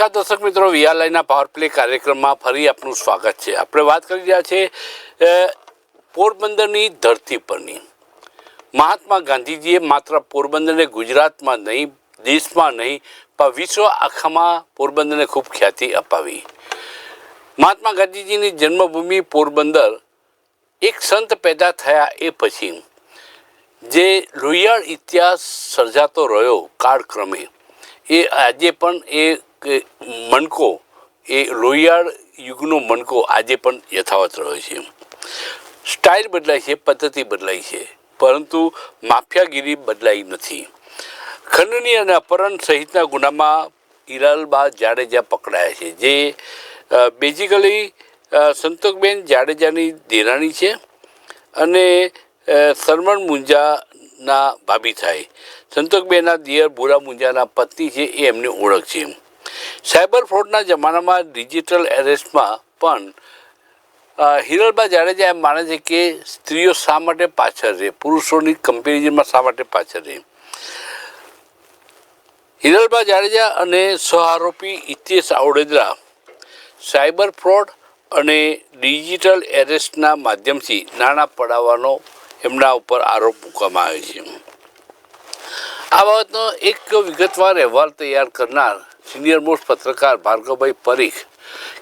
નમસ્કાર દર્શક મિત્રો વિયાલયના પાવર પ્લે કાર્યક્રમમાં ફરી આપનું સ્વાગત છે. આપણે વાત કરી રહ્યા છે પોરબંદરની ધરતી પરની. મહાત્મા ગાંધીજીએ માત્ર પોરબંદરને ગુજરાતમાં નહીં, દેશમાં નહીં, પણ વિશ્વ આખામાં પોરબંદરને ખૂબ ખ્યાતિ અપાવી. મહાત્મા ગાંધીજીની જન્મભૂમિ પોરબંદર એક સંત પેદા થયા એ પછી, જે લોહિયાળ ઇતિહાસ સર્જાતો રહ્યો કાળક્રમે, એ આજે પણ એ કે મણકો, એ લોહિયાળ યુગનો મણકો આજે પણ યથાવત રહ્યો છે સ્ટાઇલ બદલાય છે, પદ્ધતિ બદલાઈ છે, પરંતુ માફિયાગીરી બદલાઈ નથી. ખંડની અને અપહરણ સહિતના ગુનામાં હિરાલબા જાડેજા પકડાયા છે, જે બેઝિકલી સંતોકબેન જાડેજાની દેરાણી છે અને સરમણ મુંજાના ભાભી થાય. સંતોકબેનના દિયર ભૂરા મુંજાના પત્ની છે, એ એમની ઓળખ છે સાયબર ફ્રોડના જમાનામાં ડિજિટલ એરેસ્ટમાં પણ હિરલબા જાડેજા એમ માને છે કે સ્ત્રીઓ શા માટે પાછળ રહે? પુરુષોની કમ્પેરિઝનમાં શા માટે પાછળ રહે? હિરલબા જાડેજા અને સહઆરોપી ઇતિશ આવડેદરા સાયબર ફ્રોડ અને ડિજિટલ એરેસ્ટના માધ્યમથી નાણાં પડાવવાનો એમના ઉપર આરોપ મૂકવામાં આવે છે. આ બાબતનો એક વિગતવાર અહેવાલ તૈયાર કરનાર સિનિયર મોસ્ટ પત્રકાર ભાર્ગવભાઈ પરીખ,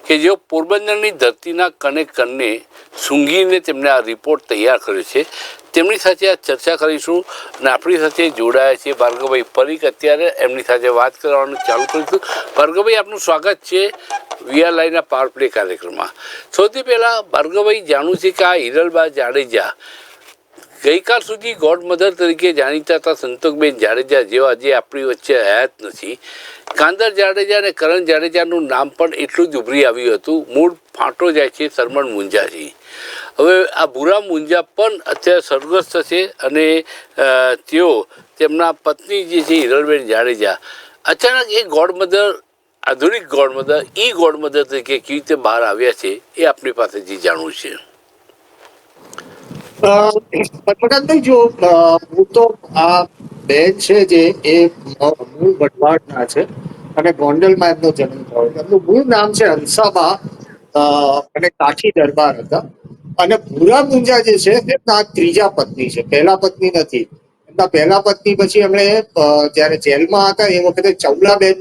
કે જેઓ પોરબંદરની ધરતીના કને કને સૂંઘીને તેમણે આ રિપોર્ટ તૈયાર કર્યો છે. તેમની સાથે આ ચર્ચા કરીશું અને આપણી સાથે જોડાયા છે ભાર્ગવભાઈ પરીખ. અત્યારે એમની સાથે વાત કરવાનું ચાલુ કરીશું ભાર્ગવભાઈ, આપનું સ્વાગત છે વીઆર લાઈના પાવર પ્લે કાર્યક્રમમાં. સૌથી પહેલાં ભાર્ગવભાઈ જાણું છે કે આ હિરલબા જાડેજા ગઈકાલ સુધી ગોડ મધર તરીકે જાણીતા હતા સંતોકબેન જાડેજા જેવા જે આપણી વચ્ચે હયાત નથી. કાંદર જાડેજા અને કરણ જાડેજાનું નામ પણ એટલું જ ઉભરી આવ્યું હતું. મૂળ ફાંટો જાય છે સરમણ મુંજાજી. હવે આ ભૂરા મુંજા પણ અત્યારે સ્વર્ગસ્થ છે અને તેઓ તેમના પત્ની જે છે હિરણબેન જાડેજા અચાનક એ ગોડ મધર, આધુનિક ગોડ મધર, ઈ ગોડ મધર તરીકે કેવી રીતે બહાર આવ્યા છે એ આપણી પાસેથી જાણવું છે. પ્રકાશભાઈ જો હું તો આ બેન છે જે એ મૂળ વઢવાણના છે અને ગોંડલમાં એમનો જન્મ થયો. એમનું મૂળ નામ છે હંસાબા અને કાઠી દરબાર હતા. અને ભૂરા મુંજા જે છે, એમના ત્રીજા પત્ની છે. પહેલા પત્ની નથી. એમના પહેલા પત્ની પછી એમણે જ્યારે જેલમાં હતા, એ વખતે ચૌલાબેન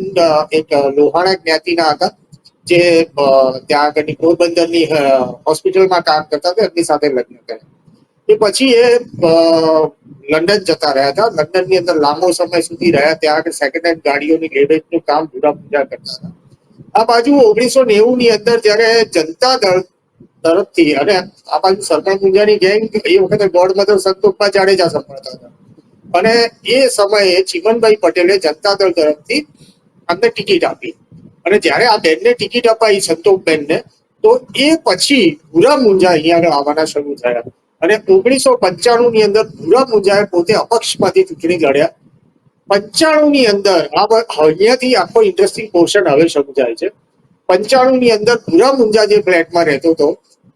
એક લોહાણા જ્ઞાતિના હતા, જે ત્યાં આગળની પોરબંદરની હોસ્પિટલમાં કામ કરતા હતા, એમની સાથે લગ્ન કર્યા. એ પછી એ લંડન જતા રહ્યા હતા. લંડનની અંદર લાંબો સમય સુધી રહ્યા ત્યાં આગળ સેકન્ડ હેન્ડ ગાડીઓની ગેરેજનું કામ પૂરા પૂજા કરતા હતા. આ બાજુ ઓગણીસો નેવું ની અંદર જ્યારે જનતા દળ તરફથી અને આ બાજુ સરપંચ મુંજાની ગેંગ એ વખતે ગોડ મધર સંતોષમાં જાડેજા સંભાળતા હતા. અને એ સમયે ચીમનભાઈ પટેલે જનતા દળ તરફથી અમને ટિકિટ આપી. અને જ્યારે આ બેનને ટિકિટ અપાઈ સંતોષબેનને, તો એ પછી ભૂરા મુંજા અહીંયા આગળ આવવાના શરૂ થયા. અને ઓગણીસો પંચાણું ની અંદર ભૂરા મુંજાએ પોતે અપક્ષમાંથી ચૂંટણી લડ્યા. પંચાણું ની અંદર આ અહીંયાથી આખો ઇન્ટરેસ્ટિંગ પોર્શન હવે શરૂ થાય છે. પંચાણું ની અંદર ભૂરા મુંજા જે ફ્લેટમાં રહેતો હતો,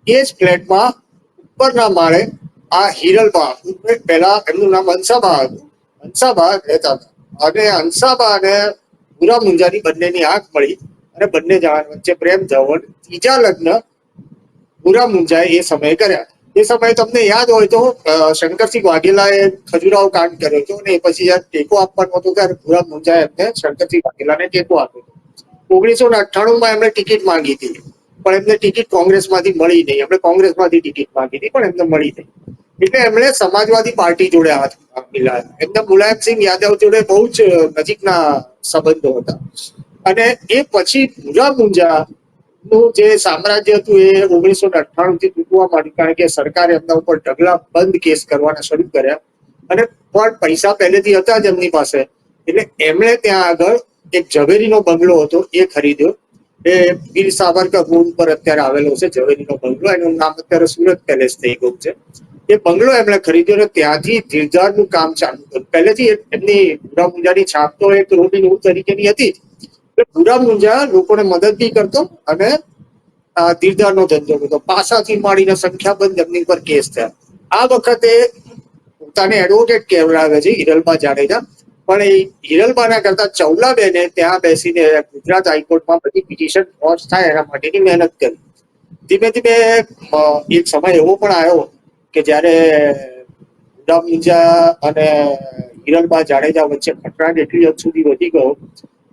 એ જ ફ્લેટમાં ઉપરના માળે આ હિરલબા પહેલા એમનું નામ અંસાબા હતું. અંસાબા રહેતા હતા. અને અંસાબા અને ભૂરા મુંજાની બંનેની આંખ મળી અને બંને જણા વચ્ચે પ્રેમ થયો ત્રીજા લગ્ન પૂરા મુંજાએ એ સમયે કર્યા. એ સમયે તમને યાદ હોય તો શંકરસિંહ વાઘેલાએ ખજુરાઓ કાંડ કર્યો હતો અને એ પછી જયારે ટેકો આપવાનો હતો ત્યારે ભૂરા મુંજાએ એમને શંકરસિંહ વાઘેલાને ટેકો આપ્યો હતો. ઓગણીસો ને અઠ્ઠાણું માં એમણે ટિકિટ માંગી હતી, પણ એમને ટિકિટ કોંગ્રેસમાંથી મળી નહીં. એમણે કોંગ્રેસમાંથી ટિકિટ માંગી હતી, પણ એમને મળી નહીં. એટલે એમણે સમાજવાદી પાર્ટી જોડે હાથ મિલાવ્યા એમને મુલાયમસિંહ યાદવ જોડે બહુ જ નજીકના સંબંધો હતા. અને એ પછી ભૂરા મુંજા નું જે સામ્રાજ્ય હતું એ ઓગણીસો ને અઠ્ઠાણું થી તૂટવા માંડ્યું કારણ કે સરકારે એમના ઉપર ઢગલા બંધ કેસ કરવાના શરૂ કર્યા. અને પણ પૈસા પહેલેથી હતા જ એમની પાસે. એટલે એમણે ત્યાં આગળ એક ઝવેરીનો બંગલો હતો એ ખરીદ્યો. એ વીર સાવરકર રોડ પર અત્યારે આવેલો છે, ઝવેરીનો બંગલો. એનું નામ અત્યારે સુરત પેલેસ થઈ ગયું છે. એ બંગલો એમણે ખરીદ્યો અને ત્યાંથી ધીરધારનું કામ ચાલુ કર્યું. પહેલેથી એમની ભૂરા મુંજાની છાપ તો એક રોબિન તરીકેની હતી જ. એટલે ભૂરા મુંજા લોકોને મદદ બી કરતો અને, આ ધીરધારનો ધંધો કરતો પાસાથી માંડીને સંખ્યાબંધ એમની પર કેસ થયા. આ વખતે પોતાને એડવોકેટ કહેવડાવે છે હિરલબા જાડેજા. પણ એ હિરલબાના કરતા ચૌલાબેને ત્યાં બેસીને ગુજરાત હાઈકોર્ટમાં બધી પિટિશન લોન્ચ થાય એના માટેની મહેનત કરી. ધીમે ધીમે એક સમય એવો પણ આવ્યો કે જ્યારે ગુલામ મુંજા અને હિરલબા જાડેજા વચ્ચે ખટરાટ એટલી હદ સુધી વધી ગયો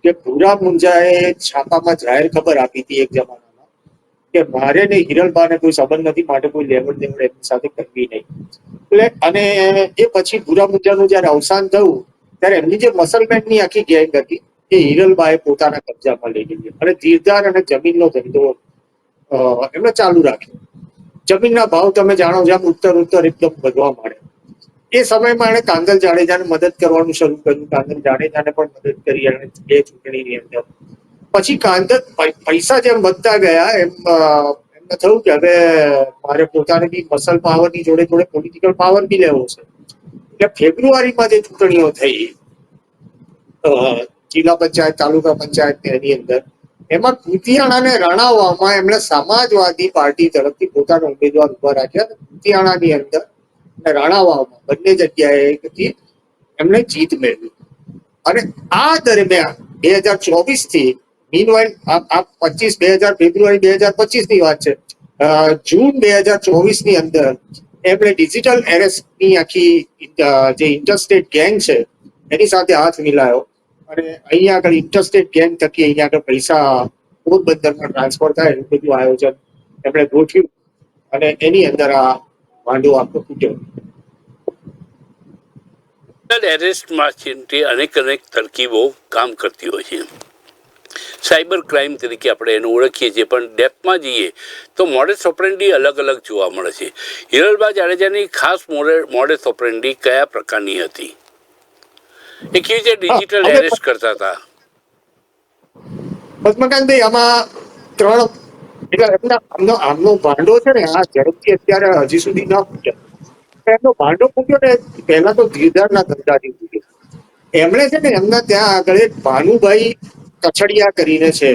કે ભૂરા મુંજાએ છાપામાં જાહેર ખબર આપી હતી એક જમાનામાં કે મારે ને હિરલબાને કોઈ સંબંધ નથી, માટે કોઈ લેવડ દેવડ એમની સાથે કરવી નહીં. એટલે અને એ પછી ભૂરા મુંજાનું જયારે અવસાન થયું, ત્યારે એમની જે મસલમેનની આખી ગેંગ હતી, એ હિરલબાએ પોતાના કબજામાં લઈ લીધી. અને ધીરધાર અને જમીનનો ધંધો એમને ચાલુ રાખ્યો. જમીનના ભાવ તમે જાણો આમ ઉત્તર ઉત્તર એકદમ વધવા માંડે એ સમયમાં એણે કાંગલ જાડેજાને મદદ કરવાનું શરૂ કર્યું. કાંગલ જાડેજાને પણ મદદ કરી એણે બે ચૂંટણીની અંદર. પછી કાંગલ પૈસા જેમ વધતા ગયા, એમ એમને થયું કે હવે મારે પોતાને બી મસલ પાવરની જોડે જોડે પોલિટિકલ પાવર બી લેવો છે. એટલે ફેબ્રુઆરીમાં જે ચૂંટણીઓ થઈ જિલ્લા પંચાયત, તાલુકા પંચાયત એની અંદર, એમાં કુતિયાણા રણાવવામાં એમણે સમાજવાદી પાર્ટી તરફથી પોતાના ઉમેદવાર ઊભા રાખ્યા કુતિયાણાની અંદર અને રાણાવાવમાં બંને જગ્યાએથી એમણે જીત મેળવી. અને આ દરમિયાન બે હજાર ચોવીસથી મીનવાઇલ આ પચીસ બે હજાર ફેબ્રુઆરી બે હજાર પચીસની વાત છે. જૂન બે હજાર ચોવીસની અંદર એમણે ડિજિટલ એરેસ્ટની આખી જે ઇન્ટરસ્ટેટ ગેંગ છે, એની સાથે હાથ મિલાયો. અને અહીંયા આગળ ઇન્ટરસ્ટેટ ગેંગ થકી અહીંયા આગળ પૈસા પોરબંદરમાં ટ્રાન્સફર થાય એવું બધું આયોજન એમણે ગોઠવ્યું. અને એની અંદર આ ભાંડો આખો તૂટ્યો. એરેસ્ટમાં છે અનેક અનેક તરકીબો કામ કરતી હોય છે. સાયબર ક્રાઇમ તરીકે આપણે એને ઓળખીએ છીએ પણ ડેપમાં જઈએ તો મોડેસ ઓપરેન્ડી અલગ અલગ જોવા મળે છે. હિરલબા જાડેજાની ખાસ મોડેસ ઓપરેન્ડી કયા પ્રકારની હતી? એ કેવી રીતે ડિજિટલ એરેસ્ટ કરતા હતા? પદ્મકાંતભાઈ આમાં ત્રણ એટલે એમના આમનો આમનો ભાંડો છે ને, આ ઝડપથી અત્યારે હજી સુધી ન ફૂટ્યો એમનો ભાંડો ફૂટ્યો ને, પહેલા તો ધીરધારના ધંધાથી ફૂટ્યો એમણે છે ને, એમના ત્યાં આગળ એક ભાનુભાઈ કછડિયા કરીને છે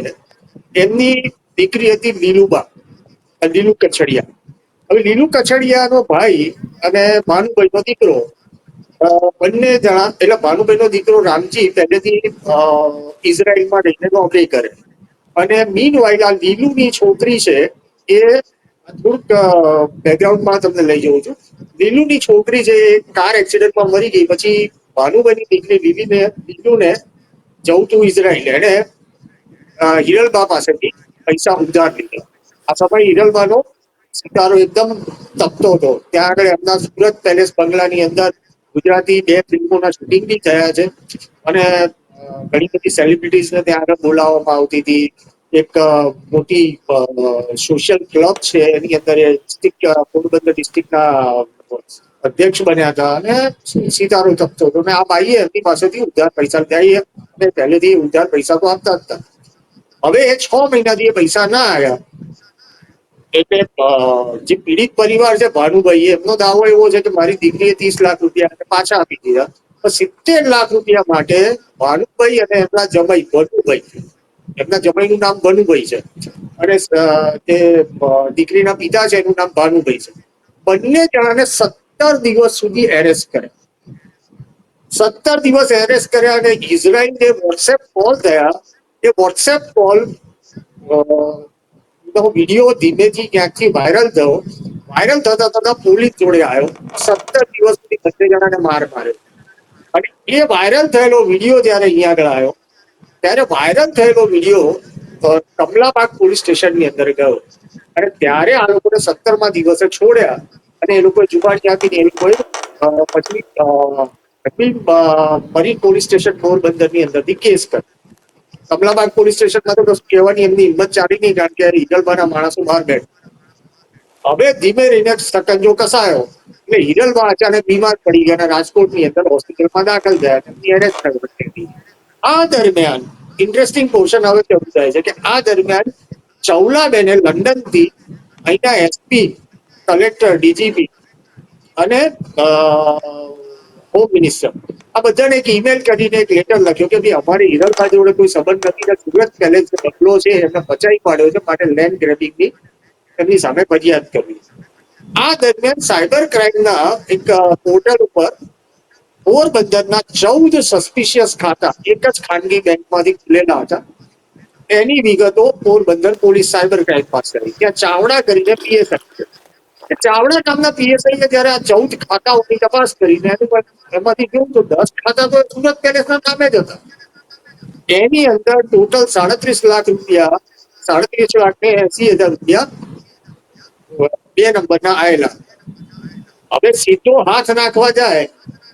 એમની દીકરી હતી લીલુબા લીલુ કછડિયા. હવે લીલુ કછડિયાનો ભાઈ અને ભાનુભાઈનો દીકરો બંને જણા, એટલે ભાનુભાઈનો દીકરો રામજી, પહેલેથી ઇઝરાયલમાં રહીને નોકરી કરે. અને મીન આ લીલુની છોકરી છે, એ થોડુંક બેકગ્રાઉન્ડમાં તમને લઈ જઉં છું. લીલુની છોકરી એ કાર એક્સિડન્ટમાં મરી ગઈ, પછી ભાનુભાઈની દીકરી લીલીને, લીલુને જવું તું ઇઝરાયલ. એને હિરલબા પાસેથી પૈસા ઉધાર લીધા. આ સમય હિરલબાનો સિતારો એકદમ તપતો હતો. ત્યાં આગળ એમના સુરત પેલેસ બંગલાની અંદર ગુજરાતી બે ફિલ્મોના શૂટિંગ બી થયા છે. અને ઘણી બધી સેલિબ્રિટીઝને ત્યાં આગળ બોલાવવામાં આવતી હતી. એક મોટી સોશિયલ ક્લબ છે, એની અંદર ડિસ્ટ્રિક્ટ પોરબંદર ડિસ્ટ્રિક્ટના અધ્યક્ષ બન્યા હતા અને સિતારો તપતો હતો. આ ભાઈએ એમની પાસેથી ઉધાર પૈસા લીધા અને પહેલેથી ઉધાર પૈસા તો આપતા હતા. હવે એ છ મહિનાથી એ પૈસા ના આવ્યા એટલે જે પીડિત પરિવાર છે ભાનુભાઈ એમનો દાવો એવો છે કે મારી દીકરીએ ત્રીસ લાખ રૂપિયા પાછા આપી દીધા. સિત્તેર લાખ રૂપિયા માટે ભાનુભાઈ અને એમના જમાઈ, ભનુભાઈ. એમના જમાઈનું નામ ભનુભાઈ છે. અને જે દીકરીના પિતા છે, એનું નામ ભાનુભાઈ છે. બંને જણાને સત્તર દિવસ સુધી એરેસ્ટ કરે સત્તર દિવસ એરેસ્ટ કર્યા અને ઇઝરાયલ જે વોટ્સએપ કોલ થયા, એ વોટ્સએપ કોલ વીડિયો ધીમેથી ક્યાંકથી વાયરલ થયો. વાયરલ થતા થતા પોલીસ જોડે આવ્યો. સત્તર દિવસ સુધી બંને જણાને માર માર્યો. અને એ વાયરલ થયેલો વીડિયો જ્યારે અહીંયા આગળ આવ્યો, ત્યારે વાયરલ થયેલો વીડિયો કમલાબાગ પોલીસ સ્ટેશનની અંદર ગયો. અને ત્યારે આ લોકોને સત્તરમાં દિવસે છોડ્યા અને એ લોકોએ જુગાડ ત્યાંથી એ લોકોએ પછી મરી પોલીસ સ્ટેશન પોરબંદરની અંદરથી કેસ કર્યો. કમલાબાગ પોલીસ સ્ટેશનમાં તો કશું કહેવાની એમની હિંમત ચાલી નહીં, કારણ કે ઈગલબાના માણસો બહાર બેઠ. હવે ધીમે રહીને સકંજો કસાયો. એટલે હિરલબા અચાનક બીમાર પડી ગયા અને રાજકોટની અંદર હોસ્પિટલમાં દાખલ થયા એમની આ દરમિયાન ઇન્ટરેસ્ટિંગ પોર્શન હવે કેવું થાય છે કે આ દરમિયાન ચૌલાબેને લંડનથી અહીંના એસપી કલેક્ટર ડીજીપી અને હોમ મિનિસ્ટર આ બધાને એક ઈમેલ કરીને એક લેટર લખ્યો કે ભાઈ અમારી હિરલબા જોડે કોઈ સંબંધ નથી ને સુરત પેલેસ જે બંગલો છે, એમને બચાવી પાડ્યો છે, માટે લેન્ડ ગ્રેબિંગની એમની સામે ફરિયાદ કરવી આ દરમિયાન સાયબર ક્રાઇમના એક પોર્ટલ ઉપર પોરબંદરના ચૌદ સસ્પિશિયસ ખાતા, એક જ ખાનગી બેંકમાંથી ખુલેલા હતા. એની વિગતો પોરબંદર પોલીસ સાયબર ક્રાઇમ પાસે આવી. ત્યાં ચાવડા કરીને પીએસઆઈ છે. ચાવડા ગામના પીએસઆઈ જયારે આ ચૌદ ખાતાઓની તપાસ કરીને એનું એમાંથી જોયું તો દસ ખાતા તો સુરત પેલેસના નામે જ હતા. એની અંદર ટોટલ સાડત્રીસ લાખ રૂપિયા, સાડત્રીસ લાખ ને એસી હજાર રૂપિયા બે નંબરના આયેલા. હવે સીધો હાથ નાખવા જાય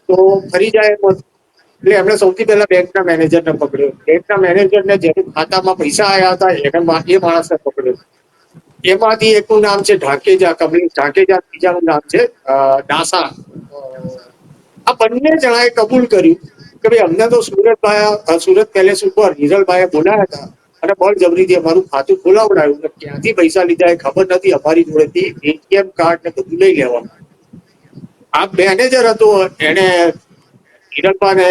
તો ફરી જાય એટલે એમણે સૌથી પહેલા બેંકના મેનેજરને પકડ્યો. બેંકના મેનેજરને જેનું ખાતામાં પૈસા આવ્યા હતા, એને એ માણસને પકડ્યો. એમાંથી એકનું નામ છે ઢાકેજા કમલેશ ઢાકેજા બીજાનું નામ છે ડાસા. આ બંને જણાએ કબૂલ કર્યું કે ભાઈ અમને તો સુરતભાઈ સુરત પેલેસ ઉપર હિરલભાઈએ બોલાયા હતા. અને બળજબરીથી અમારું ખાતું ખોલાવડાયું ને ક્યાંથી પૈસા લીધા એ ખબર નથી. અમારી જોડેથી એટીએમ કાર્ડ ને બધું લઈ લેવાનું. આ મેનેજર હતો, એને હિરલભાને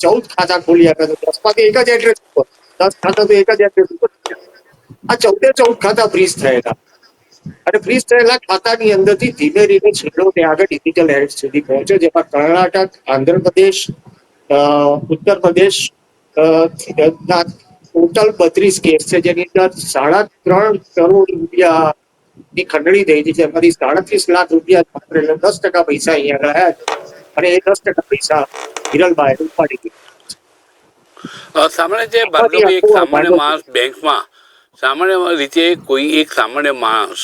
ચૌદ ખાતા ખોલી આપ્યા તો દસમાંથી એક જ એડ્રેસ ઉપર. દસ ખાતા તો એક જ એડ્રેસ ઉપર. આ ચૌદે ચૌદ ખાતા ફ્રીઝ થયેલા. અને ફ્રીઝ થયેલા ખાતાની અંદરથી ધીમે ધીમે છેલ્લો તે આગળ ડિજિટલ હેલ્થ સુધી પહોંચ્યો, જેમાં કર્ણાટક, આંધ્રપ્રદેશ ઉત્તર પ્રદેશ ટોટલ બત્રીસ કેસ છે જેની અંદર સાડા ત્રણ કરોડ રૂપિયા ની ખંડણી થઈ છે. એમાંથી સાડત્રીસ લાખ રૂપિયા માત્ર એટલે દસ ટકા પૈસા અહીંયા રહ્યા છે. અને એ દસ ટકા પૈસા હિરલભાઈ ઉપાડી ગયા સામાન્ય રીતે ભાર્ગવી એક સામાન્ય માણસ બેંકમાં સામાન્ય રીતે કોઈ એક સામાન્ય માણસ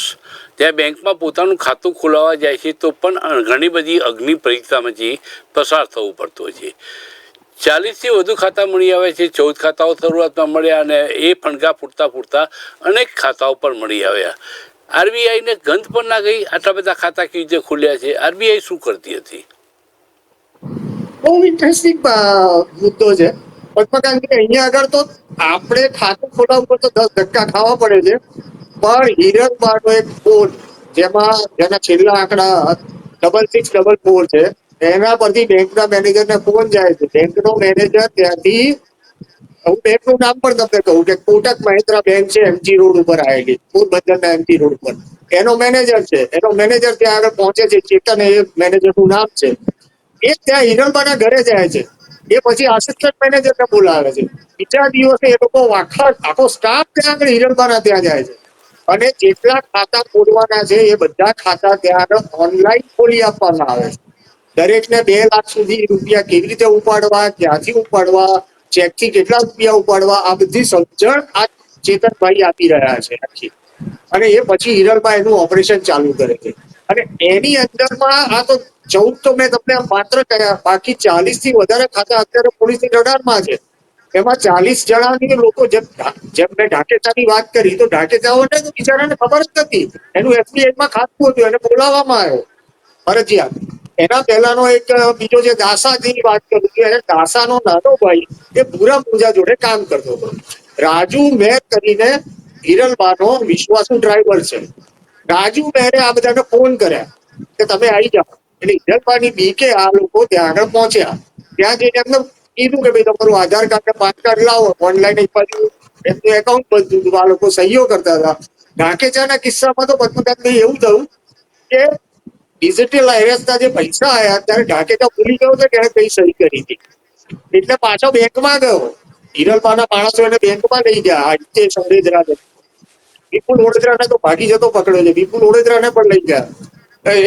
ત્યાં બેંકમાં પોતાનું ખાતું ખોલાવવા જાય છે તો પણ ઘણી બધી અગ્નિ પરીક્ષામાંથી પસાર થવું પડતું હોય છે. ચાલીસથી વધુ ખાતા મળી આવે છે. ચૌદ ખાતાઓ શરૂઆતમાં મળ્યા અને એ ફણગા ફૂટતા ફૂટતા અનેક ખાતાઓ પણ મળી આવ્યા. આરબીઆઈને ગંધ પણ ના ગઈ. આટલા બધા ખાતા કેવી રીતે ખુલ્યા છે? આરબીઆઈ શું કરતી હતી? બહુ ઇન્ટરેસ્ટિંગ મુદ્દો છે. પદ્મકાંત અહીંયા આગળ તો આપણે ખાતું ખોલાવવું તો દસ ધક્કા ખાવા પડે છે. પણ હિરલબાનો એક ફોન જેમાં, જેના છેલ્લા આંકડા ડબલ સિક્સ ડબલ ફોર છે એના પરથી બેંકના મેનેજરને ફોન જાય છે. બેંકનો મેનેજર ત્યાંથી, હું બેંકનું નામ પણ તમને કહું કે કોટક મહિન્દ્રા બેંક છે એમજી રોડ ઉપર આવેલી પોરબંદરના એમજી રોડ ઉપર. એનો મેનેજર છે. એનો મેનેજર ત્યાં આગળ પહોંચે છે, ચેતન એ મેનેજરનું નામ છે. એ ત્યાં હિરણબાના ઘરે જાય છે. એ પછી આસિસ્ટન્ટ મેનેજરને બોલાવે છે. બીજા દિવસે એ લોકો આખા, આખો સ્ટાફ ત્યાં આગળ હિરણબાના ત્યાં જાય છે. અને જેટલા ખાતા ખોલવાના છે, એ બધા ખાતા ત્યાં આગળ ઓનલાઈન ખોલી આપવામાં આવે છે. દરેકને બે લાખ સુધી રૂપિયા કેવી રીતે ઉપાડવા, ક્યાંથી ઉપાડવા, ચેકથી કેટલા રૂપિયા ઉપાડવા, આ બધી સમજણ આ ચેતનભાઈ આપી રહ્યા છે આખી. અને એ પછી હિરલભાઈ એનું ઓપરેશન ચાલુ કરે છે. અને એની અંદરમાં આ તો ચૌદ તો મેં તમને માત્ર કહ્યા, બાકી ચાલીસથી વધારે ખાતા અત્યારે પોલીસની રડારમાં છે. એમાં ચાલીસ જણાની લોકો જેમ જેમ મેં ઢાકેચાની વાત કરી, તો ઢાકેચાઓને બિચારાને ખબર જ નથી. એનું એફબીઆઈમાં ખાતું હતું, એને બોલાવવામાં આવ્યો. ફરજિયાત. એના પહેલાનો એક બીજો જે દાસાની વાત કરું છું દાસાનો નાનો ભાઈ એ ભૂરા પૂજા જોડે કામ કરતો હતો. રાજુ મેર કરીને હિરલબાનો વિશ્વાસુ ડ્રાઈવર છે. રાજુ મેરે આ બધાને ફોન કર્યા કે તમે આવી જાઓ. એટલે હિરલબાની બીકે આ લોકો ત્યાં આગળ પહોંચ્યા. ત્યાં જઈને એમને કીધું કે ભાઈ તમારું આધાર કાર્ડ ને પાન કાર્ડ લાવો, ઓનલાઈન બાજુ એમનું એકાઉન્ટ બધું. આ લોકો સહીઓ કરતા હતા. ઢાકેચાના કિસ્સામાં તો પદ્મકાંતભાઈ એવું થયું કે ડિજિટલ એરેસ્ટના જે પૈસા આવ્યા ત્યારે ઢાકેચા ભૂલી ગયો કે એને કઈ સહી કરી હતી. એટલે પાછો બેંકમાં ગયો. હિરલપાના માણસો એને બેંકમાં લઈ ગયા. આજે સંવેદરાજ વિપુલ ઓડેદરાને તો ભાગી જતો પકડ્યો છે. વિપુલ ઓડેદરાને પણ લઈ ગયા.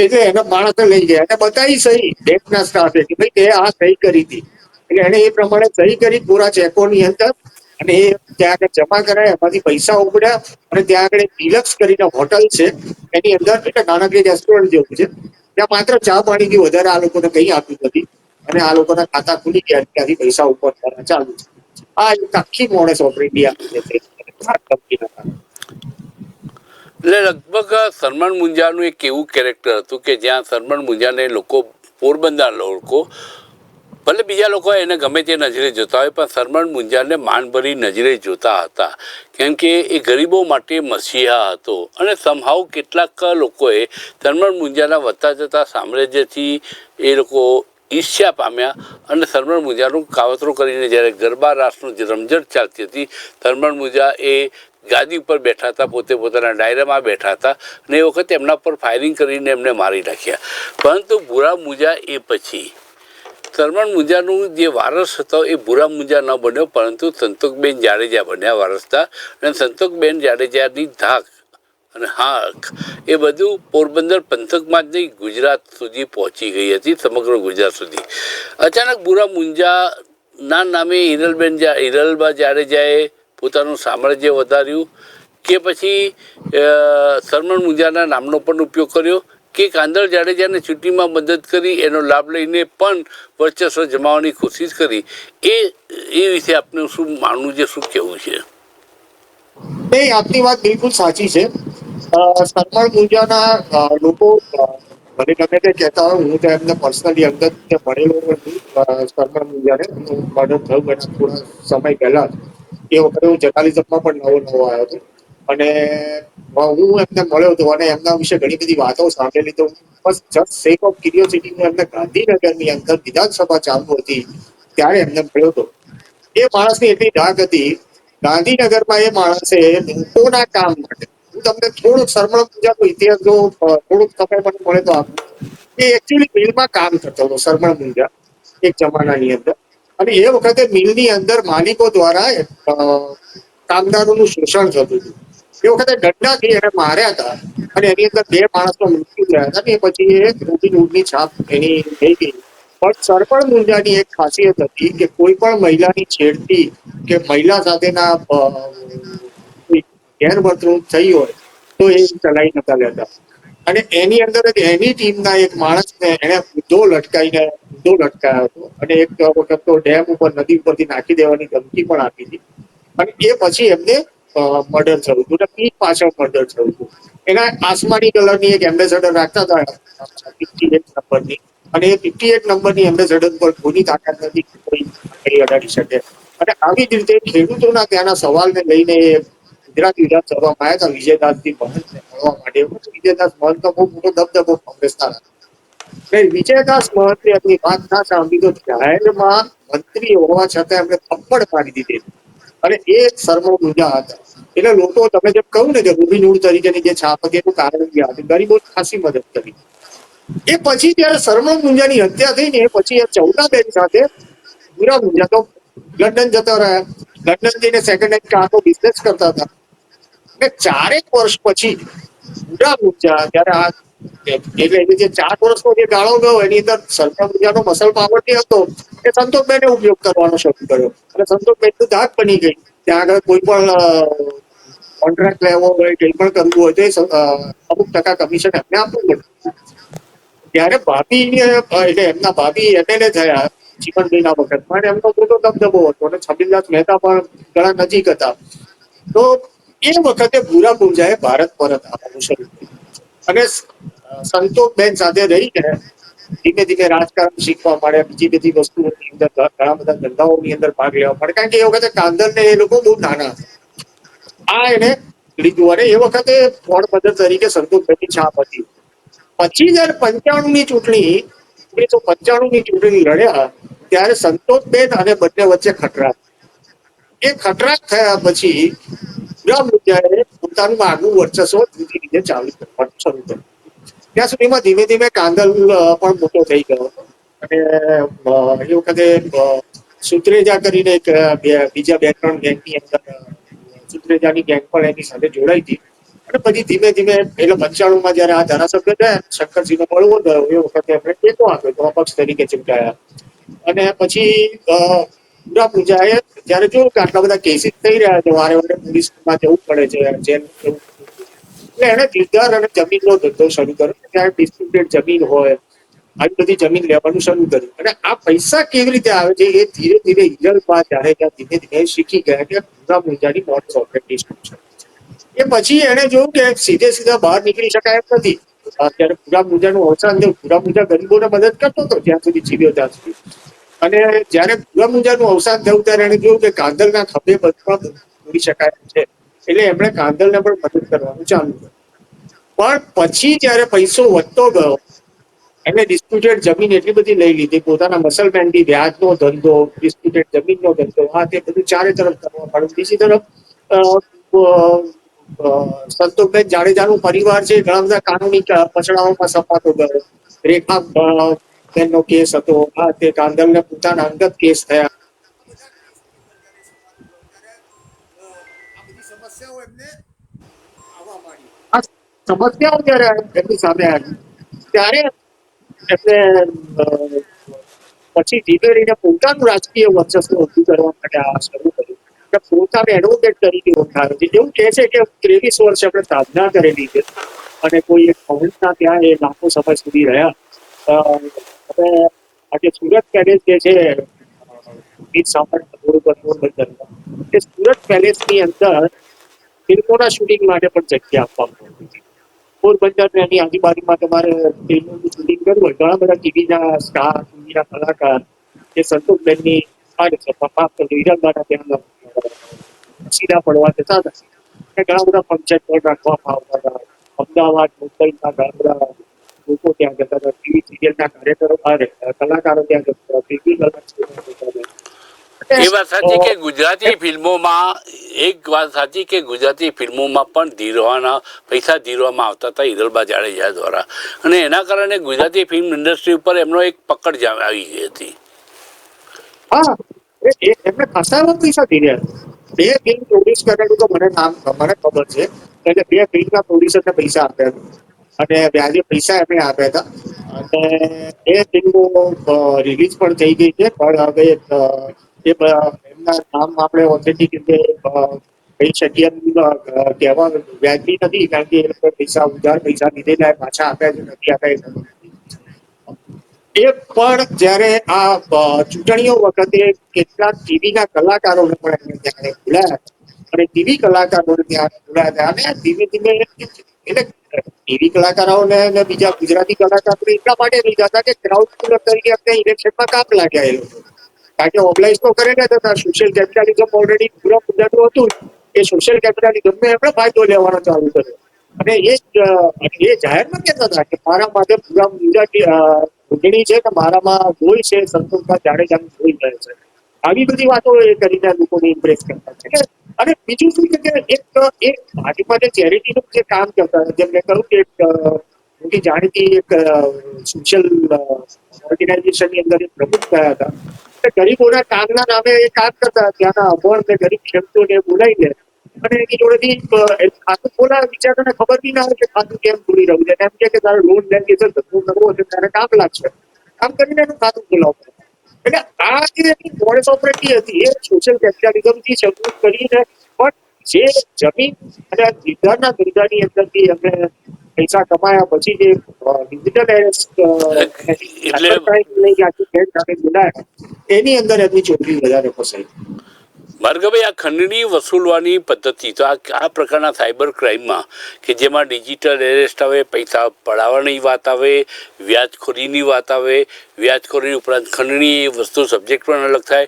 એ જે એના માણસને લઈ ગયા. એને બતાવી સહી બેંકના સ્ટાફે કે ભાઈ તે આ સહી કરી હતી. એટલે એને એ પ્રમાણે સહી કરી, પૂરા ચેકોની અંદર અને એ ત્યાં આગળ જમા કરાય, એમાંથી પૈસા ઉપડ્યા અને ત્યાં આગળ ડિલક્સ કરીને હોટલ છે, એની અંદર નાનકડી રેસ્ટોરન્ટ જેવું છે ત્યાં માત્ર ચા પાણીથી વધારે આ લોકોને કંઈ આપ્યું નથી અને આ લોકોના ખાતા ખુલી ગયા ત્યાંથી પૈસા ઉપડવાના ચાલુ છે આ એક આખી મોડેસ કંપનીના કારણે. એટલે લગભગ સરમણ મુંજાનું એક એવું કેરેક્ટર હતું કે જ્યાં સરમણ મુંજાને લોકો પોરબંદર લોકો ભલે બીજા લોકો એને ગમે તે નજરે જોતા હોય, પણ સરમણ મુંજાને માનભરી નજરે જોતા હતા. કેમ કે એ ગરીબો માટે મસીહા હતો અને સમહાવ કેટલાક લોકોએ સરમણ મુંજાના વધતા જતા સામ્રાજ્યથી એ લોકો ઈર્ષ્યા પામ્યા અને સરમણ મુંજાનું કાવતરો કરીને જ્યારે ગરબા રાસનું જે રમઝટ ચાલતી હતી સરમણ મુંજા એ ગાદી ઉપર બેઠા હતા, પોતે પોતાના ડાયરામાં બેઠા હતા અને એ વખતે એમના પર ફાયરિંગ કરીને એમને મારી નાખ્યા. પરંતુ બુરા મુજા એ પછી સરમણ મુંજાનું જે વારસ હતો એ ભૂરા મુંજા ન બન્યો પરંતુ સંતોકબેન જાડેજા બન્યા વારસતા. અને સંતોકબેન જાડેજાની ધાક અને હાક એ બધું પોરબંદર પંથકમાં જ નહીં ગુજરાત સુધી પહોંચી ગઈ હતી સમગ્ર ગુજરાત સુધી. અચાનક ભૂરા મુંજાના નામે હિરલબેન જા હિરલબા જાડેજાએ પોતાનું સામ્રાજ્ય વધાર્યું કે પછી અ, સરમણ મુંજાના નામનો પણ ઉપયોગ કર્યો. કે કાંદળ જાડેજાને ચૂંટણીમાં મદદ કરી, એનો લાભ લઈને પણ વર્ચસ્વ જમાવવાની કોશિશ કરી. એ એ વિશે આપનું શું માનવું છે, શું કહેવું છે? નહીં આપની વાત બિલકુલ સાચી છે. સરમણ પૂજાના લોકો મને ગમે તે કહેતા હોય, હું તો એમને પર્સનલી અંદર નથી સરમણ પૂજાને મર્ડર થયું થોડા સમય પહેલા એ વખતે હું જર્નાલિઝમમાં પણ નવો નવો આવ્યો હતો. અને હું એમને મળ્યો હતો અને એમના વિશે ઘણી બધી વાતો સાંભળેલી. તો બસ જસ્ટ સેક ઓફ ક્યુરિયોસિટી હું એમને ગાંધીનગરની અંદર વિધાનસભા ચાલુ હતી ત્યારે એમને મળ્યો હતો. એ માણસની એટલી ડાક હતી. ગાંધીનગરમાં એ માણસે લોકોના કામ માટે, હું તમને થોડુંક સરમણ પૂજાનો ઇતિહાસ જો થોડુંક સમય મને મળે તો આપું. એ એકચ્યુઅલી મિલમાં કામ કરતો હતો, સરમણ પૂજા એક જમાનાની અંદર. અને એ વખતે મિલની અંદર માલિકો દ્વારા કામદારોનું શોષણ થતું હતું. એ વખતે દંડાથી એને માર્યા હતા, અને એની અંદર બે માણસનો મૃત્યુ થયા હતા, ને પછી એ ઊંધી રોજની છાપ એની થઈ ગઈ. પણ સરપણ મુંજાની એક ખાસિયત હતી કે કોઈ પણ મહિલાની છેડતી કે મહિલા સાથેના ગેરવર્તણૂક થઈ હોય, તો એ ચલાવી નતા લેતા. અને એની અંદર જ એની ટીમના એક માણસને એને મુદ્દો લટકાઈને મુદ્દો લટકાયો હતો. અને એક વખત તો ડેમ ઉપર, નદી ઉપરથી નાખી દેવાની ધમકી પણ આપી હતી. અને એ પછી એમને મર્ડર થયું હતું. એટલે પીઠ પાછળ મર્ડર થયું હતું. એના આસમાની કલરની એક એમ્બેસેડર રાખતા હતા. ફિફ્ટી એટ નંબરની. અને એ ફિફ્ટી એટ નંબરની એમ્બેસેડર પર કોની તાકાત નથી કોઈ અડાડી શકે. અને આવી જ રીતે ખેડૂતોના ત્યાંના સવાલને લઈને ગુજરાત વિધાનસભામાં આવ્યા હતા વિજયદાસજી મહંતને મળવા માટે. વિજયદાસ મહંતનો બહુ મોટો દબદબો કોંગ્રેસના હતો. વિજયદાસ મહંતે એમની વાત ના સાંભળી તો જાહેરમાં મંત્રી હોવા છતાં એમને થપ્પડ મારી દીધી. અને એ સરમો મુદ્દા હતા. એટલે લોકો તમે જેમ કહ્યું ને કે રૂબીનૂર તરીકેની જે છાપ હતી એનું કારણ બી હતું. ગરીબો ખાસી મદદ કરી. એ પછી જયારે સરમણ મુંજાની હત્યા થઈ ને પછી ચૌદા બેન સાથે મીરા મુંજા તો લંડન જતા રહ્યા. લંડન જઈને સેકન્ડ હેન્ડ કારનો બિઝનેસ કરતા હતા. ને ચારેક વર્ષ પછી મીરા મુંજા જયારે આ એટલે એને જે ચાર વર્ષનો જે ગાળો ગયો એની અંદર સરમણ મુંજાનો મસલ પાવર જે હતો એ સંતોષબેને ઉપયોગ કરવાનો શરૂ કર્યો. અને સંતોષબેનનું ધાક બની ગઈ ત્યાં આગળ કોઈ પણ કોન્ટ્રાક્ટ લેવો હોય કંઈ પણ કરવું હોય, તો અમુક ટકા કમિશન એમને આપવું પડે. ત્યારે ભાભી એટલે એમના ભાભી એમએલએ થયા ચીમનભાઈના વખતમાં, અને એમનો મોટો દબદબો હતો, અને છબીલદાસ મહેતા પણ ઘણા નજીક હતા. તો એ વખતે ભૂરા પૂંજાએ ભારત પરત આવવાનું શરૂ અને સંતોષબેન સાથે રહીને ધીમે ધીમે રાજકારણ શીખવા મળે, બીજી બધી વસ્તુઓની અંદર ઘણા બધા ધંધાઓની અંદર ભાગ લેવા મળે. કારણ કે એ વખતે કાંદલ ને એ લોકો બહુ નાના હતા. આ એને લીધું અને એ વખતે ફોડ મધર તરીકે સંતોષભાઈની છાપ હતી. પછી જયારે પંચાણું ની ચૂંટણી, ઓગણીસો પંચાણું ની ચૂંટણી લડ્યા, ત્યારે સંતોષબેન અને બંને વચ્ચે ખટરાટ એ ખટરાટ થયા પછી રામ મુદ્દાએ પોતાનું આગવું વર્ચસ્વ જુદી રીતે ચાલુ કરવાનું શરૂ કર્યું. ત્યાં સુધીમાં ધીમે ધીમે કાંદલ પણ મોટો થઈ ગયો. અને એ વખતે સુત્રેજા કરીને એક બીજા બે, ત્રણ ગેંગની અંદર સુત્રેજાની ગેંગ પણ એની સાથે જોડાઈ હતી. અને પછી ધીમે ધીમે એટલે પંચાણું માં જયારે આ ધારાસભ્ય ગયા શંકરસિંહનો મળવો ગયો, એ વખતે આપણે ટેકો આપ્યો તો અપક્ષ તરીકે ચૂંટાયા. અને પછી પૂરા પૂજાએ જયારે જોયું કે આટલા બધા કેસીસ થઈ રહ્યા છે, વારે વારે પોલીસમાં જવું પડે છે જેલ. એટલે એને દિલદાર અને જમીનનો ધંધો શરૂ કર્યો. ત્યારે ડિસ્પ્યુટેડ જમીન હોય આવી બધી જમીન લેવાનું શરૂ કર્યું. અને આ પૈસા કેવી રીતે આવે છે? એ ધીરે ધીરે હિરલબા જાડેજા ધીમે ધીમે શીખી ગયા કે પૂરા પૂજાની મોડસ શું છે. એ પછી એને જોયું કે સીધે સીધા બહાર નીકળી શકાય એમ નથી. અત્યારે પૂરા પૂજાનું અવસાન થયું. પૂરા પૂજા ગરીબોને મદદ કરતો હતો જ્યાં સુધી જીવ્યો ત્યાં સુધી. અને જ્યારે પૂરા પૂજાનું અવસાન થયું ત્યારે એને જોયું કે કાંદલના ખભે બધમાં પૂરી શકાય છે. એટલે એમણે કાંદલને પણ મદદ કરવાનું ચાલુ કર્યું. પણ પછી જ્યારે પૈસો વધતો ગયો એમને ડિસ્પ્યુટેડ જમીન એટલી બધી લઈ લીધી. પોતાના મસલમેનથી વ્યાજનો ધંધો ડિસ્પ્યુટેડ જમીનનો ધંધો આ તે બધું ચારે તરફ કરવા પડ્યું બીજી તરફ સંતોષભાઈ જાડેજાનું પરિવાર છે, ઘણા બધા કાનૂની પછડાઓમાં સપાતો ગયો. રેખા બેનનો કેસ હતો. આ તે કાંદલને પોતાના અંગત કેસ થયા. સમસ્યાઓ જ્યારે એમની સામે આવી, ત્યારે અ, પછી ધીમે રહીને પોતાનું રાજકીય વર્ચસ્વ ઊભું કરવા માટે આ શરૂ કર્યું. એટલે પોતાને એડવોકેટ તરીકે ઓળખાવે છે. જેવું કહે છે કે ત્રેવીસ વર્ષ આપણે સાધના કરેલી છે. અને કોઈ એક ભવનના ત્યાં એ લાંબો સમય સુધી રહ્યા. હવે આજે સુરત પેલેસ જે છે ગીત સાંભળ રોડ સુરત પેલેસની અંદર ફિલ્મોના શૂટિંગ માટે પણ જગ્યા આપવામાં આવી હતી. પોરબંદર ને એની આજુબાજુમાં તમારે શૂટિંગ કરવું હોય. ઘણા બધા ટીવીના સ્ટાર, ટીવીના કલાકાર જે સંતોષબેનની આ છે માફ કરજો હીરાબાના ત્યાં સીધા પડવા જતા હતા. ઘણા બધા ફંક્શન પણ રાખવામાં આવતા હતા. અમદાવાદ મુંબઈના ઘણા બધા લોકો ત્યાં જતા હતા. ટીવી સિરિયલના કાર્યકરો કલાકારો ત્યાં જતા હતા. એ વાત સાચી કે ગુજરાતી ફિલ્મોમાં એક વાત સાચી કે ગુજરાતી ફિલ્મોમાં પણ ધીરવાના પૈસા ધીરવામાં આવતા હતા હિરલબા જાડેજા દ્વારા. અને એના કારણે ગુજરાતી ફિલ્મ ઇન્ડસ્ટ્રી ઉપર એમનો એક પકડ આવી ગઈ હતી. એમને ખાસા પૈસા ધીર્યા બે ફિલ્મ પ્રોડ્યુસ કરેલું તો મને નામ મને ખબર છે એટલે બે ફિલ્મના પ્રોડ્યુસરને પૈસા આપ્યા હતા. અને વ્યાજે પૈસા એમણે આપ્યા હતા. અને એ ફિલ્મો રિલીઝ પણ થઈ ગઈ છે. પણ હવે બ- એમના નામ આપણે ઓથેન્ટિક રીતે કહી શકીએ કહેવા વ્યાજબી નથી, કારણ કે એ લોકો પૈસા ઉધાર, પૈસા લીધેલા પાછા આપ્યા છે, નથી આપ્યા એ. પણ જ્યારે આ ચૂંટણીઓ વખતે કેટલાક ટીવીના કલાકારોને પણ એમને ત્યારે બોલાયા. અને ટીવી કલાકારોને ત્યાં બોલાયા હતા અને ધીમે ધીમે એટલે ટીવી કલાકારોને અને બીજા ગુજરાતી કલાકારોને એટલા માટે લીધા હતા કે ક્રાઉડ તરીકે અમને ઇલેક્શનમાં કામ લાગ્યા એ લોકો કારણ કે ઓબ્લાઇઝ તો કરે ને હતા સોશિયલ કેપિટાલિઝમ ઓલરેડી પૂરા મુદ્દાનું હતું એ સોશિયલ કેપિટાલિઝમને એમણે ફાયદો લેવાનો ચાલુ કર્યો. અને એ એ જાહેરમાં કહેતા હતા કે મારા માટે પૂરા ગુજરાતી અ, ચૂંટણી છે કે મારામાં ગોલ છે સંતોષમાં જાડેજાનું ગોલ રહે છે. આવી બધી વાતો એ કરીને લોકોને ઇમ્પ્રેસ કરતા છે. અને બીજું શું છે કે એક એક ભાજપા જે ચેરિટીનું જે કામ કરતા હતા જેમ મેં કહ્યું કે એક મોટી જાણીતી એક સોશિયલ ઓર્ગેનાઇઝેશનની અંદર એ પ્રમુખ થયા હતા. ગરીબોના કામના નામે એ કામ કરતા. ત્યાંના અભણ ને ગરીબ ખેડૂતોને બોલાવીને અને એની જોડેથી ખાતું ખોલા બિચારાને ખબર બી ના હોય કે ખાતું કેમ ખુલી રહ્યું છે. એમ કે તારે લોન લેન કેસર ધંધો કરવો છે, તારે કામ લાગશે. કામ કરીને એનું ખાતું ખોલાવવું એટલે આ જે એની મોડસ ઓપરેટી હતી, એ સોશિયલ કેપિટાલિઝમથી શરૂ કરીને, પણ જે જમીન અને ધંધાના ધંધાની અંદરથી એમને પૈસા કમાયા પછી જે ડિજિટલ એની અંદર એમની ચોરી વધારે ફસાઈ. ભાર્ગવભાઈ આ ખંડણી વસૂલવાની પદ્ધતિ તો આ આ પ્રકારના સાયબર ક્રાઇમમાં કે જેમાં ડિજિટલ એરેસ્ટ આવે પૈસા પડાવવાની વાત આવે વ્યાજખોરીની વાત આવે વ્યાજખોરી ઉપરાંત ખંડણી એ વસ્તુ સબ્જેક્ટ પણ અલગ થાય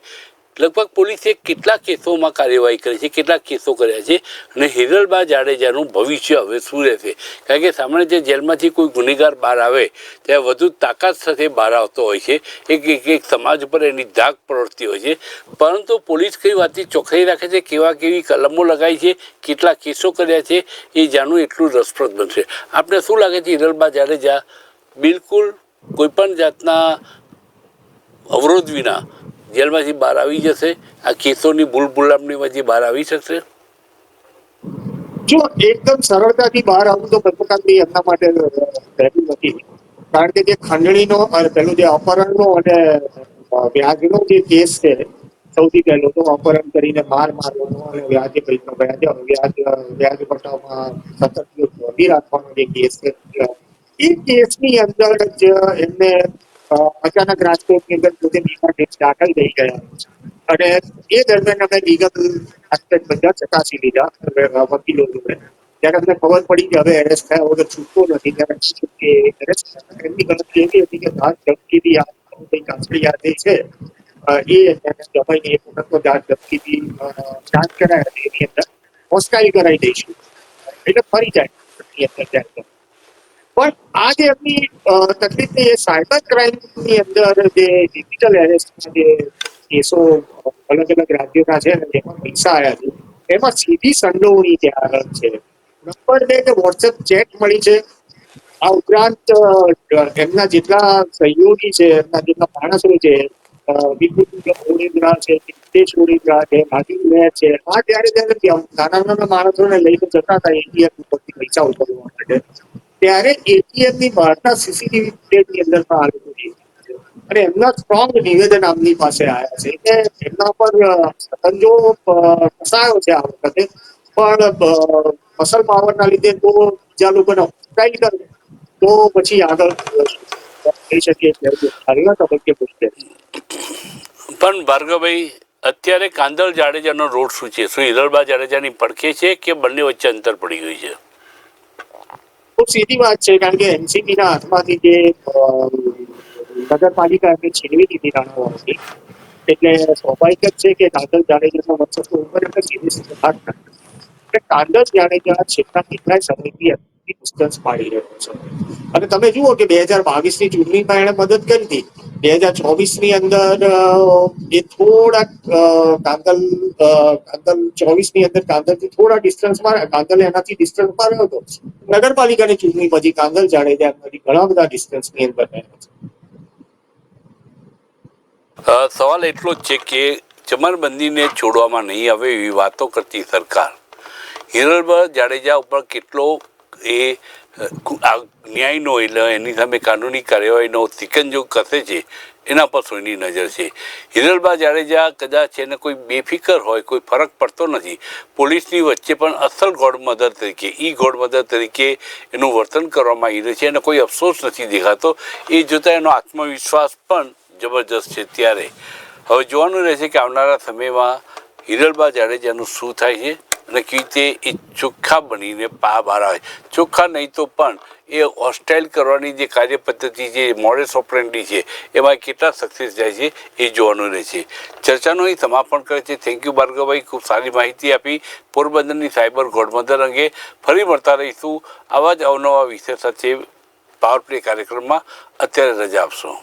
લગભગ પોલીસે કેટલા કેસોમાં કાર્યવાહી કરી છે કેટલા કેસો કર્યા છે અને હિરલબા જાડેજાનું ભવિષ્ય હવે શું રહેશે? કારણ કે સામાન્ય રીતે જેલમાંથી કોઈ ગુનેગાર બહાર આવે, ત્યાં વધુ તાકાત સાથે બહાર આવતો હોય છે. એક એક એક સમાજ ઉપર એની ધાક પ્રવર્તી હોય છે. પરંતુ પોલીસ કઈ વાતની ચોખ્ખાઈ રાખે છે, કેવા કેવી કલમો લગાવી છે, કેટલા કેસો કર્યા છે, એ જાણવું એટલું રસપ્રદ બનશે. આપણે શું લાગે છે હિરલબા જાડેજા? બિલકુલ કોઈપણ જાતના અવરોધ વિના જેલમાંથી બહાર આવી જશે. આ કેસોની ભૂલ ભૂલામણીમાંથી બહાર આવી શકશે? જો એકદમ સરળતાથી બહાર આવવું તો પત્રકારની એમના માટે રહેતું નથી. કારણ કે જે ખંડણીનો પેલું જે અપહરણનો અને વ્યાજનો જે કેસ છે, સૌથી પહેલો તો અપહરણ કરીને માર મારવાનો અને વ્યાજે પૈસા વ્યાજ વ્યાજ વ્યાજ પટાવમાં સતત રાખવાનો જે કેસ છે, એ કેસની અંદર જ એમને અચાનક રાજકોટની અંદર પોતે બીજા કેસ દાખલ થઈ ગયા. અને એ દરમિયાન અમે લીગલ આસ્પેક્ટ બધા ચકાસી લીધા વકીલો જોડે. ત્યારે અમને ખબર પડી કે હવે એરેસ્ટ થયા વગર છૂટકો નથી, ત્યારે arrest એમની ગણતરી એવી હતી કે દાંત ધમકીથી આ કંઈ કાચડી યાદે છે. એ દબાઈને વખત તો દાંત ધમકીથી જાંચ કરાય હતી એની અંદર. હોસ્ટાઇલ કરાવી દઈશું. એટલે ફરી જાય એની અંદર ત્યારે પણ આ જે એમની તકલીફ એ સાયબર ક્રાઇમની અંદર જે ડિજિટલ એરેસ્ટના જે કેસો અલગ અલગ રાજ્યોના છે જેમાં પૈસા આવ્યા છે, એમાં સીધી સંડોવણી ત્યાં છે. નંબર બે કે વોટ્સએપ ચેટ મળી છે. આ ઉપરાંત એમના જેટલા સહયોગી છે, એમના જેટલા માણસો છે છે નિતેશ ઓડિદ્રા છે રાજીવ મેર છે, આ ત્યારે ત્યારે નાના નાના માણસોને લઈને જતા હતા એટીએમ ઉપરથી પૈસા ઉપાડવા માટે. ત્યારે એટીએમની બહારના સીસીટીવી ફૂટેજની અંદર પણ આવેલું છે. અને એમના સ્ટ્રોંગ નિવેદન આમની પાસે આવ્યા છે. કે એમના પર અ, સતંજો ફસાયો છે આ વખતે. પણ ફસલ પાવરના લીધે તો બીજા લોકોને હોસ્ટાઇલ કરે. તો પછી આગળ થઈ શકે છે. તબક્કે પૂછશે પણ ભાર્ગવભાઈ અત્યારે કાંદલ જાડેજાનો રોડ શું છે? શું હિરલબા જાડેજાની પડખે છે કે બંને વચ્ચે અંતર પડી ગયું છે? ખૂબ સીધી વાત છે, કારણ કે એનસીપી ના હાથમાંથી જે નગરપાલિકા એમને છીનવી દીધી રાણાવાળાથી એટલે સ્વાભાવિક જ છે કે કાંદલ જાડેજાનો વર્ચસ્વ ઉપર એટલે સીધી સીધો હાથ નાખે એટલે કાંદલ જાડેજા છેલ્લા કેટલાય સમયથી એમની ડિસ્ટન્સ પાડી રહ્યો છે. અને તમે જુઓ કે બે હજાર બાવીસની ચૂંટણીમાં એણે મદદ કરી હતી. બે હજાર ચોવીસની અંદર એ થોડાક કાંદલ કાંદલ ચોવીસની અંદર કાંદલથી થોડા ડિસ્ટન્સમાં કાંદલ એનાથી ડિસ્ટન્સમાં રહ્યો હતો. નગરપાલિકાની ચૂંટણી પછી કાંદલ જાડેજા ઘણા બધા ડિસ્ટન્સની અંદર રહ્યા છે. સવાલ એટલો જ છે કે ચમરબંધીને છોડવામાં નહીં આવે એવી વાતો કરતી સરકાર. હિરલબા જાડેજા ઉપર કેટલો એ ન્યાયનો એટલે એની સામે કાનૂની કાર્યવાહીનો સિકંજો કસે છે, એના પર સોયની નજર છે. હિરલબા જાડેજા કદાચ એને કોઈ બેફિકર હોય, કોઈ ફરક પડતો નથી. પોલીસની વચ્ચે પણ અસલ ગોડ મધર તરીકે, ઈ ગોડ મધર તરીકે એનું વર્તન કરવામાં આવી રહ્યું છે એને કોઈ અફસોસ નથી દેખાતો. એ જોતાં એનો આત્મવિશ્વાસ પણ જબરજસ્ત છે ત્યારે. હવે જોવાનું રહેશે કે આવનારા સમયમાં હિરલબા જાડેજાનું શું થાય છે. અને તે એ ચોખ્ખા બનીને પા બહાર આવે ચોખ્ખા નહીં તો પણ એ હોસ્ટાઇલ કરવાની જે કાર્ય પદ્ધતિ જે મોડેસ ઓપરેન્ડી છે, એમાં કેટલા સક્સેસ જાય છે એ જોવાનું રહેશે ચર્ચાનું અહીં સમાપન કરે છે. થેન્ક યુ ભાર્ગવભાઈ. ખૂબ સારી માહિતી આપી. પોરબંદરની સાયબર ગોડમધર અંગે ફરી મળતા રહીશું. આવા જ અવનવા વિષય સાથે પાવર પ્લે કાર્યક્રમમાં અત્યારે રજા આપશો.